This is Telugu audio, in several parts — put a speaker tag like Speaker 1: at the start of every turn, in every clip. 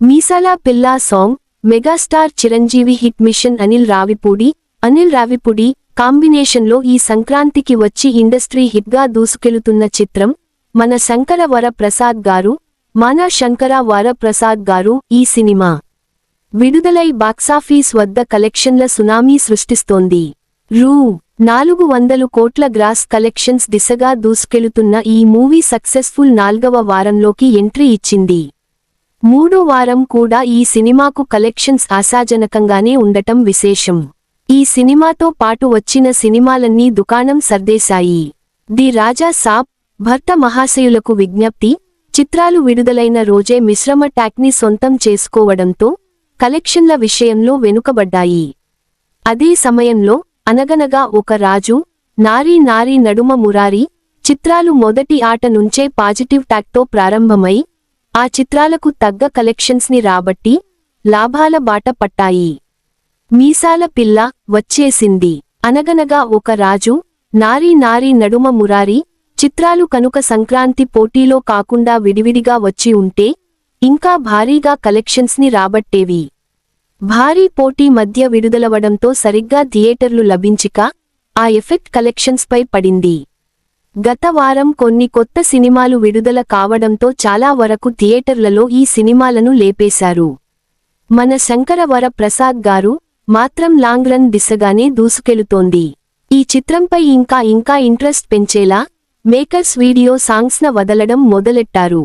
Speaker 1: మీసాలా పిల్లా song megastar Chiranjeevi hit machine Anil Ravipudi Anil Ravipudi కాంబినేషన్లో ఈ సంక్రాంతికి వచ్చి ఇండస్ట్రీ హిట్గా దూసుకెళుతున్న చిత్రం మన శంకర వరప్రసాద్ గారు మన శంకర వర ప్రసాద్ గారు ఈ సినిమా. విడుదలై బాక్సాఫీస్ వద్ద కలెక్షన్ల సునామీ సృష్టిస్తోంది. రూ. నాలుగు వందలు కోట్ల గ్రాస్ కలెక్షన్స్ దిశగా దూసుకెళుతున్న ఈ మూవీ సక్సెస్ఫుల్ నాల్గవ వారంలోకి ఎంట్రీ ఇచ్చింది. మూడో వారం కూడా ఈ సినిమాకు కలెక్షన్స్ ఆశాజనకంగానే ఉండటం విశేషం. ఈ సినిమాతో పాటు వచ్చిన సినిమాలన్నీ దుకాణం సర్దేశాయి. ది రాజా సాబ్ భర్త మహాశయులకు విజ్ఞప్తి చిత్రాలు విడుదలైన రోజే మిశ్రమ ట్యాక్ని సొంతం చేసుకోవడంతో కలెక్షన్ల విషయంలో వెనుకబడ్డాయి. అదే సమయంలో అనగనగా ఒక రాజు నారీ నారీ నడుమ మురారి చిత్రాలు మొదటి ఆట నుంచే పాజిటివ్ ట్యాక్తో ప్రారంభమై ఆ చిత్రాలకు తగ్గ కలెక్షన్స్ని రాబట్టి లాభాల బాట పట్టాయి. మీసాల పిల్ల వచ్చేసింది. అనగనగా ఒక రాజు నారీ నారీ నడుమ మురారి చిత్రాలు కనుక సంక్రాంతి పోటీలో కాకుండా విడివిడిగా వచ్చి ఉంటే ఇంకా భారీగా కలెక్షన్స్ని రాబట్టేవి. భారీ పోటీ మధ్య విడుదలవడంతో సరిగ్గా థియేటర్లు లభించిక ఆ ఎఫెక్ట్ కలెక్షన్స్పై పడింది. గత వారం కొన్ని కొత్త సినిమాలు విడుదల కావడంతో చాలా వరకు థియేటర్లలో ఈ సినిమాలను లేపేశారు. మన శంకరవర ప్రసాద్ గారు మాత్రం లాంగ్ రన్ దిశగానే దూసుకెళుతోంది. ఈ చిత్రంపై ఇంకా ఇంకా ఇంట్రెస్ట్ పెంచేలా మేకర్స్ వీడియో సాంగ్స్న వదలడం మొదలెట్టారు.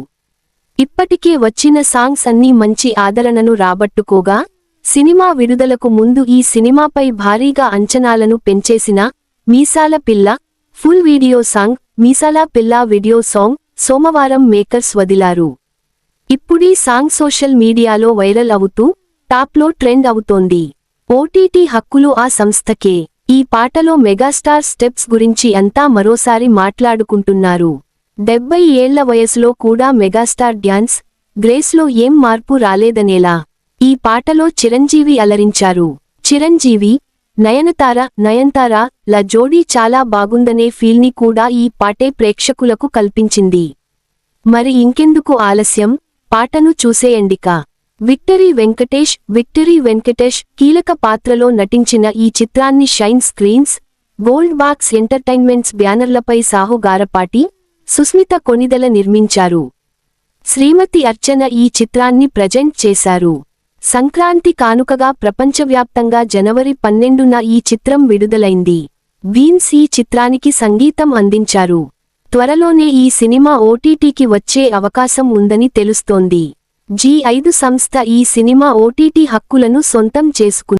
Speaker 1: ఇప్పటికే వచ్చిన సాంగ్స్ అన్నీ మంచి ఆదరణను రాబట్టుకోగా సినిమా విడుదలకు ముందు ఈ సినిమాపై భారీగా అంచనాలను పెంచేసిన మీసాల పిల్ల ఫుల్ వీడియో సాంగ్ మీసాల పిల్లా వీడియో సాంగ్ సోమవారం మేకర్స్ వదిలారు. ఇప్పుడీ సాంగ్ సోషల్ మీడియాలో వైరల్ అవుతూ టాప్లో ట్రెండ్ అవుతోంది. ఓటీటీ హక్కులు ఆ సంస్థకే. ఈ పాటలో మెగాస్టార్ స్టెప్స్ గురించి అంతా మరోసారి మాట్లాడుకుంటున్నారు. డెబ్బై ఏళ్ళ వయసులో కూడా మెగాస్టార్ డ్యాన్స్ గ్రేస్లో ఏం మార్పు రాలేదనేలా. ఈ పాటలో చిరంజీవి అలరించారు. చిరంజీవి నయనతార నయన్తార ల జోడీ చాలా బాగుందనే ఫీల్ని కూడా ఈ పాటే ప్రేక్షకులకు కల్పించింది. మరి ఇంకెందుకు ఆలస్యం? పాటను చూసేయండిక. విక్టరీ వెంకటేష్ విక్టరీ వెంకటేష్ కీలక పాత్రలో నటించిన ఈ చిత్రాన్ని shine screens gold box entertainments బ్యానర్లపై Sahu Garapati Sushmita Konidela నిర్మించారు. శ్రీమతి అర్చన ఈ చిత్రాన్ని ప్రజెంట్ చేశారు. సంక్రాంతి కానుకగా ప్రపంచవ్యాప్తంగా జనవరి పన్నెండున ఈ చిత్రం విడుదలైంది. బీన్స్ ఈ చిత్రానికి సంగీతం అందించారు. త్వరలోనే ఈ సినిమా ఓటీటీకి వచ్చే అవకాశం ఉందని తెలుస్తోంది. జీ ఐదు సంస్థ ఈ సినిమా ఓటీటీ హక్కులను సొంతం చేసుకుంది